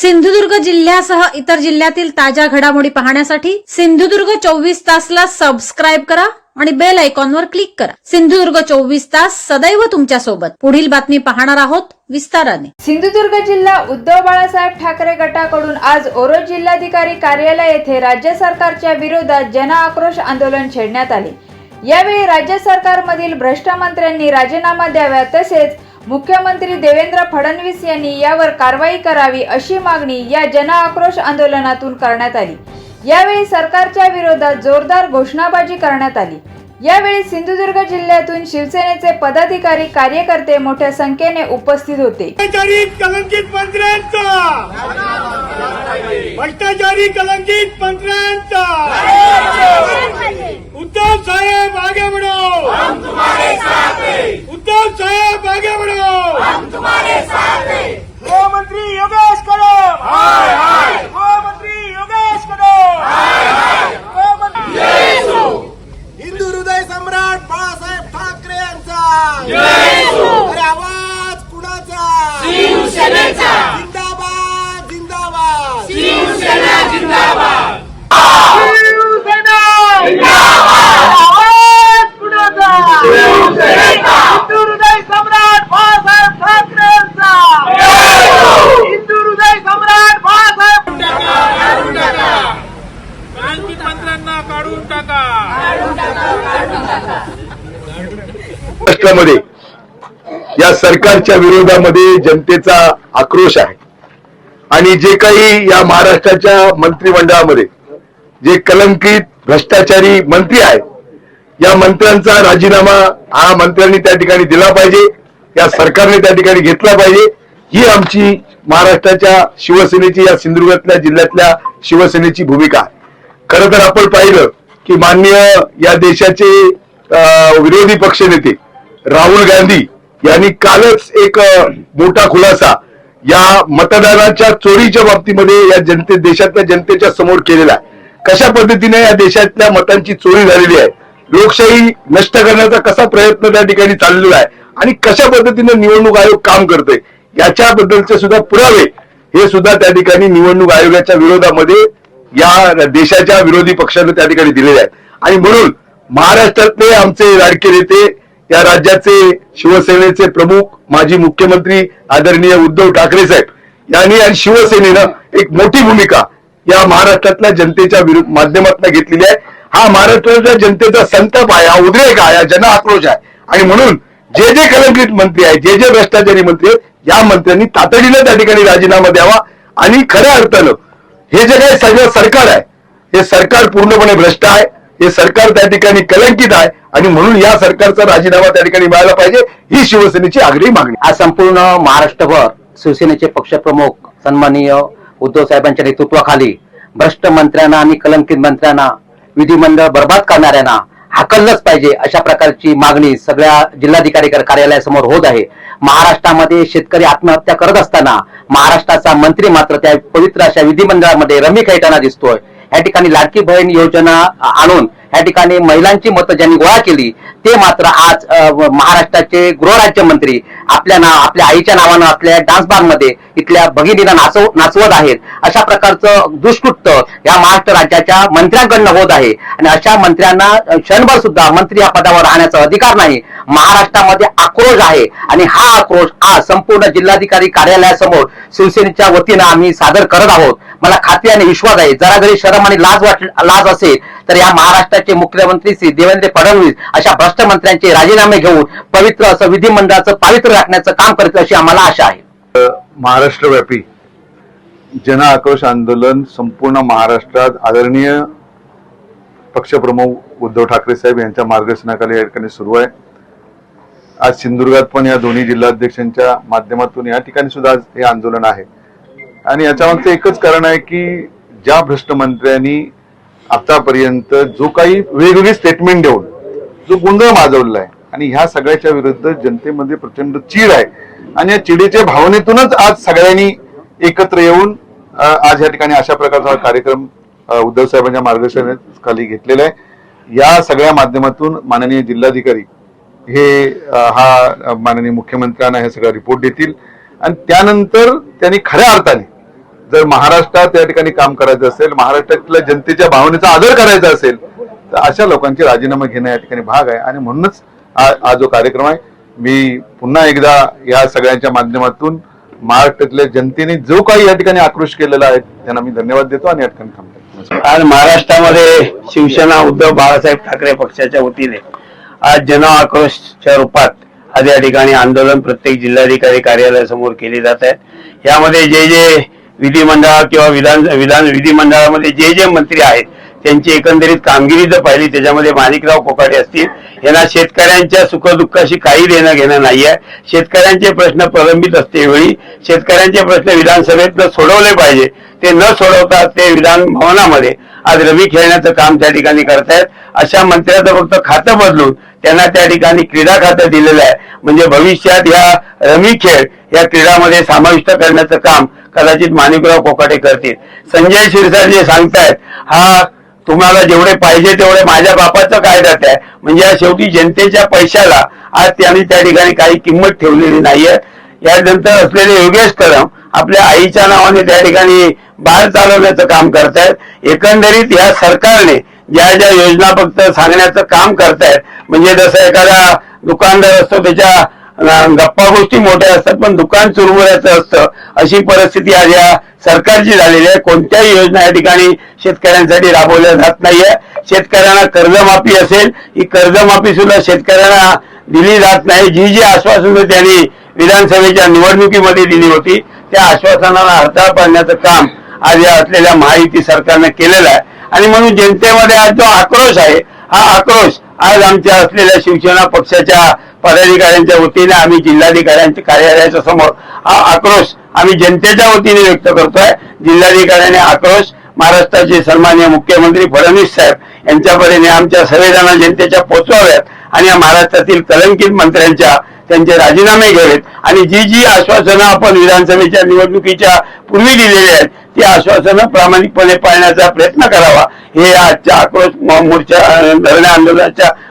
सिंधुदुर्ग जिल्ह्यासह इतर जिल्ह्यातील ताज्या घडामोडी पाहण्यासाठी सिंधुदुर्ग चोवीस तासला सबस्क्राईब करा आणि बेल आयकॉनवर क्लिक करा. सिंधुदुर्ग चोवीस तास सदैव तुमच्यासोबत. पुढील बातमी पाहणार आहोत विस्ताराने. सिंधुदुर्ग जिल्हा उद्धव बाळासाहेब ठाकरे गटाकडून आज ओरोज जिल्हाधिकारी कार्यालय येथे राज्य सरकारच्या विरोधात जन आक्रोश आंदोलन छेडण्यात आले. यावेळी राज्य सरकारमधील भ्रष्ट मंत्र्यांनी राजीनामा द्यावा तसेच मुख्यमंत्री देवेंद्र फडणवीस यांनी यावर कारवाई करावी अशी मागणी या जन आक्रोश आंदोलनातून करण्यात आली. यावेळी सरकारच्या विरोधात जोरदार घोषणाबाजी करण्यात आली. यावेळी सिंधुदुर्ग जिल्ह्यातून शिवसेनेचे पदाधिकारी कार्यकर्ते मोठ्या संख्येने उपस्थित होते. भ्रष्टाचारी कलंकित मंत्र्यांचा! भ्रष्टाचारी कलंकित मंत्र्यांचा! उद्धव साहेब आगे बढ़ो! उद्धव साहेब आगे बढ़ो गृहमंत्री योगेश कदम गृहमंत्री महाराष्ट्रामध्ये या सरकारच्या विरोधामध्ये जनतेचा आक्रोश आहे. आणि जे काही या महाराष्ट्राच्या मंत्रिमंडळामध्ये जे कलंकित भ्रष्टाचारी मंत्री आहेत या मंत्र्यांचा राजीनामा हा मंत्र्यांनी त्या ठिकाणी दिला पाहिजे या सरकारने त्या ठिकाणी घेतला पाहिजे ही आमची महाराष्ट्राच्या शिवसेनेची या सिंधुदुर्गातल्या जिल्ह्यातल्या शिवसेनेची भूमिका आहे. खरं तर आपण पाहिलं की माननीय या देशाचे अं, विरोधी पक्षनेते राहुल गांधी यांनी कालच एक मोठा खुलासा या मतदानाच्या चोरीच्या बाबतीमध्ये या जनते देशातल्या जनतेच्या समोर केलेला आहे. कशा पद्धतीने या देशातल्या मतांची चोरी झालेली आहे? लोकशाही नष्ट करण्याचा कसा प्रयत्न त्या ठिकाणी चाललेला आहे? आणि कशा पद्धतीने निवडणूक आयोग काम करतोय? याच्याबद्दलचे सुद्धा पुरावे हे सुद्धा त्या ठिकाणी निवडणूक आयोगाच्या विरोधामध्ये या देशाच्या विरोधी पक्षाने त्या ठिकाणी दिलेले आहेत. आणि म्हणून महाराष्ट्रातले आमचे लाडके नेते या राज्याचे शिवसेनेचे प्रमुख माजी मुख्यमंत्री आदरणीय उद्धव ठाकरे साहेब यांनी आणि शिवसेनेनं एक मोठी भूमिका या महाराष्ट्रातल्या जनतेच्या विरुद्ध माध्यमातून घेतलेली आहे. हा महाराष्ट्राच्या जनतेचा संताप आहे हा उद्रेक आहे हा जन आक्रोश आहे. आणि म्हणून जे जे कलंकित मंत्री आहेत जे जे भ्रष्टाचारी मंत्री आहेत या मंत्र्यांनी तातडीनं त्या ठिकाणी राजीनामा द्यावा. आणि खऱ्या अर्थानं हे जे काही सगळं सरकार आहे हे सरकार पूर्णपणे भ्रष्ट आहे. हे सरकार त्या ठिकाणी कलंकित आहे आणि म्हणून या सरकारचा राजीनामा त्या ठिकाणी मिळाला पाहिजे ही शिवसेनेची आग्रही मागणी आज संपूर्ण महाराष्ट्रभर शिवसेनेचे पक्षप्रमुख सन्माननीय उद्धव साहेबांच्या नेतृत्वाखाली भ्रष्ट मंत्र्यांना आणि कलंकित मंत्र्यांना विधिमंडळ बर्बाद करणाऱ्यांना हाकललंच पाहिजे अशा प्रकारची मागणी सगळ्या जिल्हाधिकारी कार्यालयासमोर होत आहे. महाराष्ट्रामध्ये शेतकरी आत्महत्या करत असताना महाराष्ट्राचा मंत्री मात्र त्या पवित्र अशा विधिमंडळामध्ये रमी खेळताना दिसतोय. या ठिकाणी लाडकी बहीण योजना आणून या ठिकाणी महिलांची मतं ज्यांनी गोळा केली ते मात्र आज महाराष्ट्राचे गृहराज्यमंत्री आपल्या नाव आपल्या आईच्या नावानं आपल्या डान्स बारमध्ये इथल्या भगिनीला नाचव नाचवत आहेत. अशा प्रकारचं दुष्कृत्य या महाराष्ट्र राज्याच्या मंत्र्यांकडनं होत आहे. आणि अशा मंत्र्यांना क्षणभर सुद्धा मंत्री या पदावर राहण्याचा अधिकार नाही. महाराष्ट्रामध्ये आक्रोश आहे. आणि हा आक्रोश आज संपूर्ण जिल्हाधिकारी कार्यालयासमोर शिवसेनेच्या वतीनं आम्ही सादर करत आहोत. मला खात्री आणि विश्वास आहे जरा जरी शरम आणि लाज वाट लाज असेल तर या महाराष्ट्राचे मुख्यमंत्री श्री देवेंद्र फडणवीस अशा भ्रष्ट मंत्र्यांचे राजीनामे घेऊन पवित्र असं विधिमंडळाचं पावित्र्य राखण्याचं काम करतील अशी आम्हाला आशा आहे. महाराष्ट्रव्यापी जन आक्रोश आंदोलन संपूर्ण महाराष्ट्रात आदरणीय पक्षप्रमुख उद्धव ठाकरे साहेब यांच्या मार्गदर्शनाखाली या ठिकाणी सुरू आहे. आज सिंधुदुर्गात पण या दोन्ही जिल्हाध्यक्षांच्या माध्यमातून या ठिकाणी सुद्धा हे आंदोलन आहे. आणि याच्यामागचं एकच कारण आहे की ज्या भ्रष्ट मंत्र्यांनी आतापर्यंत जो काही वेगवेगळी स्टेटमेंट देऊन जो गोंधळ माजवलेला आहे आणि ह्या सगळ्याच्या विरुद्ध जनतेमध्ये प्रचंड चीड आहे. आणि या चिडीच्या भावनेतूनच आज सगळ्यांनी एकत्र येऊन आज या ठिकाणी अशा प्रकारचा कार्यक्रम उद्धव साहेबांच्या मार्गदर्शनाखाली घेतलेला आहे. या सगळ्या माध्यमातून माननीय जिल्हाधिकारी हे हा माननीय मुख्यमंत्र्यांना हे सगळं रिपोर्ट देतील. आणि त्यानंतर त्यांनी खऱ्या अर्थाने जर महाराष्ट्रात या ठिकाणी काम करायचं असेल महाराष्ट्रातल्या जनतेच्या भावनेचा आदर करायचा असेल तर अशा लोकांचे राजीनामा घेणं या ठिकाणी भाग आहे. आणि म्हणूनच हा जो कार्यक्रम आहे मी पुन्हा एकदा या सगळ्यांच्या माध्यमातून महाराष्ट्रातल्या जनतेने जो काही या ठिकाणी आक्रोश केलेला आहे त्यांना मी धन्यवाद देतो आणि या ठिकाणी थांबतो. आज महाराष्ट्रामध्ये शिवसेना उद्धव बाळासाहेब ठाकरे पक्षाच्या वतीने आज जन आक्रोशच्या रूपात आज या ठिकाणी आंदोलन प्रत्येक जिल्हाधिकारी कार्यालयासमोर केले जात आहेत. यामध्ये जे जे विधिमंडळ किंवा विधान विधान विधिमंडळामध्ये जे जे मंत्री आहेत त्यांची एकंदरीत कामगिरी जर पाहिली त्याच्यामध्ये माणिकराव कोकाटे असतील. यांना शेतकऱ्यांच्या सुखदुःखाशी काही देणं घेणं नाहीये. शेतकऱ्यांचे प्रश्न प्रलंबित असतेवेळी शेतकऱ्यांचे प्रश्न विधानसभेत सोडवले पाहिजे. ते न सोडवता ते विधान भवनामध्ये आज रवी खेळण्याचं काम त्या ठिकाणी करतायत. अशा मंत्र्याचं फक्त खातं बदलून त्यांना त्या ठिकाणी क्रीडा खातं दिलेलं आहे. म्हणजे भविष्यात या रमी खेळ या क्रीडामध्ये समाविष्ट करण्याचं काम कदाचित माणिकराव कोकाटे करतील. संजय शिरसाट जे सांगतायत हा तुम्हाला जेवढे पाहिजे तेवढे माझ्या बापाचं काय जात आहे? म्हणजे या शेवटी जनतेच्या पैशाला आज त्यांनी त्या ठिकाणी काही किंमत ठेवलेली नाहीये. यानंतर असलेले योगेश कदम आपल्या आईच्या नावाने त्या ठिकाणी बाळ चालवण्याचं काम करतायत. एकंदरीत या सरकारने ज्या ज्या योजना फक्त सांगण्याचं काम करतायत म्हणजे जसं एखादा दुकानदार असतो त्याच्या गप्पा गोष्टी मोठ्या असतात पण दुकान चुरमुऱ्याचं असतं. अशी परिस्थिती आज या सरकारची झालेली आहे. कोणत्याही योजना या ठिकाणी शेतकऱ्यांसाठी राबवल्या जात नाहीये. शेतकऱ्यांना कर्जमाफी असेल ही कर्जमाफी सुद्धा शेतकऱ्यांना दिली जात नाही. जी जी आश्वासनं त्यांनी विधानसभेच्या निवडणुकीमध्ये दिली होती त्या आश्वासनाला हरताळ पाडण्याचं काम आज या असलेल्या महायुती सरकारनं केलेलं आहे. आणि म्हणून जनतेमध्ये आज जो आक्रोश आहे हा आक्रोश आज आमच्या असलेल्या शिवसेना पक्षाच्या पदाधिकाऱ्यांच्या वतीने आम्ही जिल्हाधिकाऱ्यांच्या कार्यालयाच्या समोर हा आक्रोश आम्ही जनतेच्या वतीने व्यक्त करतोय. जिल्हाधिकाऱ्याने आक्रोश महाराष्ट्राचे सन्मान्य मुख्यमंत्री फडणवीस साहेब यांच्यापर्यंत आमच्या संवेदना जनतेच्या पोचवाव्यात आणि या महाराष्ट्रातील कलंकित मंत्र्यांच्या त्यांचे राजीनामे घ्यावेत आणि जी जी आश्वासनं आपण विधानसभेच्या निवडणुकीच्या पूर्वी दिलेली आहेत ती आश्वासनं प्रामाणिकपणे पाळण्याचा प्रयत्न करावा. हे आजच्या आक्रोश मोर्चा धरणे आंदोलनाच्या